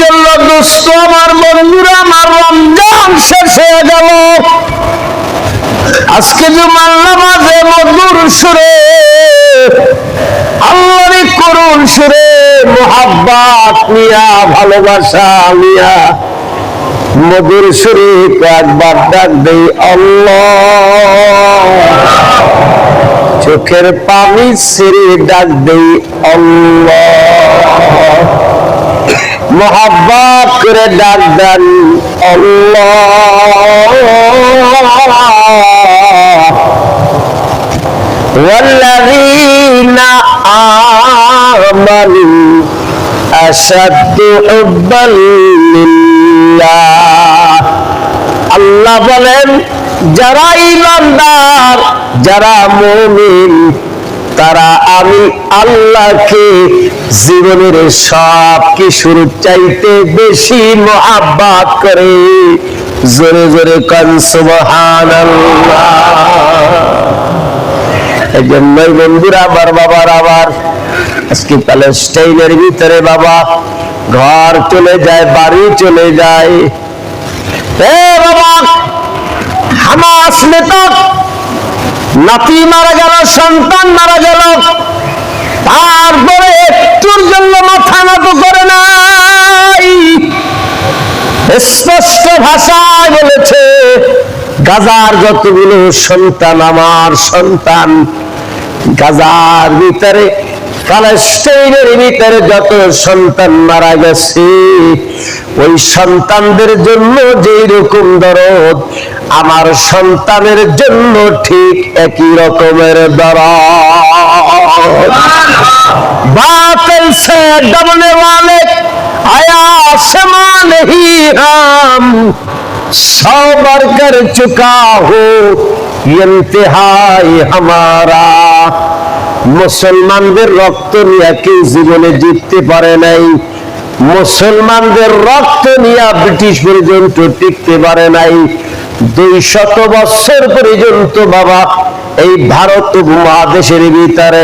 জন্য দুস্থ আমার বন্ধুরা, আমার রমজান শেষ হয়ে গেল। আজকে জুমার নামাজে মধুর সুরে আল্লাহরই করুণ সুরে মোহাব্বাত নিয়া, ভালোবাসা নিয়া মধুর সুরে একবার ডাক দেই, আল্লাহ। চোখের পানি ছেড়ে ডাক দেই, আল্লাহ। মোহাব্বত করে ডাক দেন আল্লাহ والذين آمنوا أشد حبا لله আল্লাহ বলেন যারা ইমানদার যারা মুমিন তারা আমি আল্লাহকে জীবনের সব কিছুর চাইতে বেশি মোহাব্বাত করে। জোরে জোরে কন, সুবহানাল্লাহ। এই জন্যই বন্ধুরা, আমার বাবার আবার আজকে প্যালেস্টাইনের ভিতরে বাবা ঘর চলে যায়, বাড়ি চলে যায়। এ বাবা, হামাস নেতা নাতি মারা সন্তান মারা গেল। তারপরে একটুর জন্য মাথা নত করে নাই। স্পষ্ট ভাষায় বলেছে, গাজার যতগুলো সন্তান, আমার সন্তান, গাজার ভিতরে প্যালেস্টাইনের ভিতরে যত সন্তান মারা গেছে, ওই সন্তানদের জন্য যেই রকম দরদ আমার সন্তানের জন্য ঠিক একই রকমের দরদ बातिल से डरने वाले आया आसमां नहीं हम सौ बार कर चुका हो ইন্তেহাই হামারা মুসলমানদের রক্ত নিয়ে কেউ জীবনে জিততে পারে নাই মুসলমানদের রক্ত নিয়ে ব্রিটিশ পর্যন্ত টিকতে পারে নাই দুই শত বৎসর পর্যন্ত বাবা, এই ভারত উপমহাদেশের ভিতরে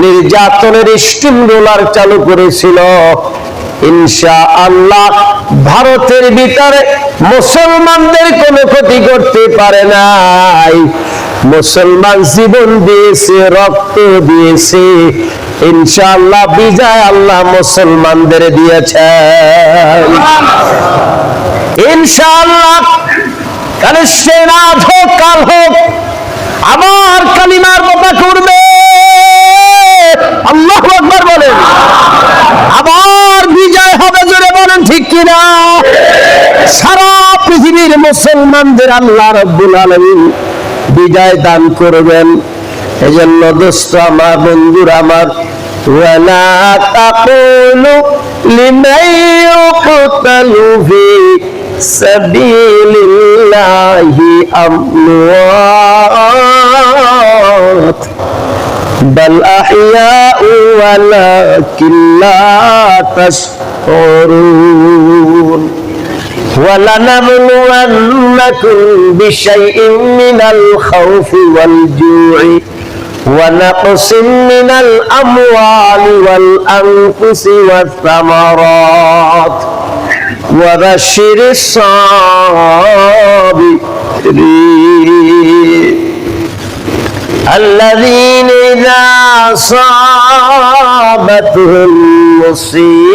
নির্যাতনের স্টিম রোলার চালু করেছিল। ইনশা আল্লাহ ভারতের ভিতরে মুসলমানদের কোনো ক্ষতি করতে পারে নাই। মুসলমান জীবন দিয়েছে, রক্ত দিয়েছে। ইনশাআল্লাহ বিজয় আল্লাহ মুসলমানদের দিয়েছেন। ইনশাআল্লাহ কালে সেনাথ হোক কাল হোক আবার কালিমার পতাকা উঠবে আল্লাহ আকবার বলেন আবার বিজয় হবে জোরে বলেন ঠিক কিনা সারা পৃথিবীর মুসলমানদের আল্লাহ রব্বুল আলামিন বিজয় দান করবেন এজন্য দোস্ত আমার বন্ধুরা আমার ولا تقولوا لمن يقتل في سبيل الله أموات. بل أحياء ولكن لا تشعرون. ولنبلونكم بشيء من الخوف والجوع ونقص من الأموال والأنفس والثمرات. وبشر الصابرين. الذين إذا أصابتهم مصيبة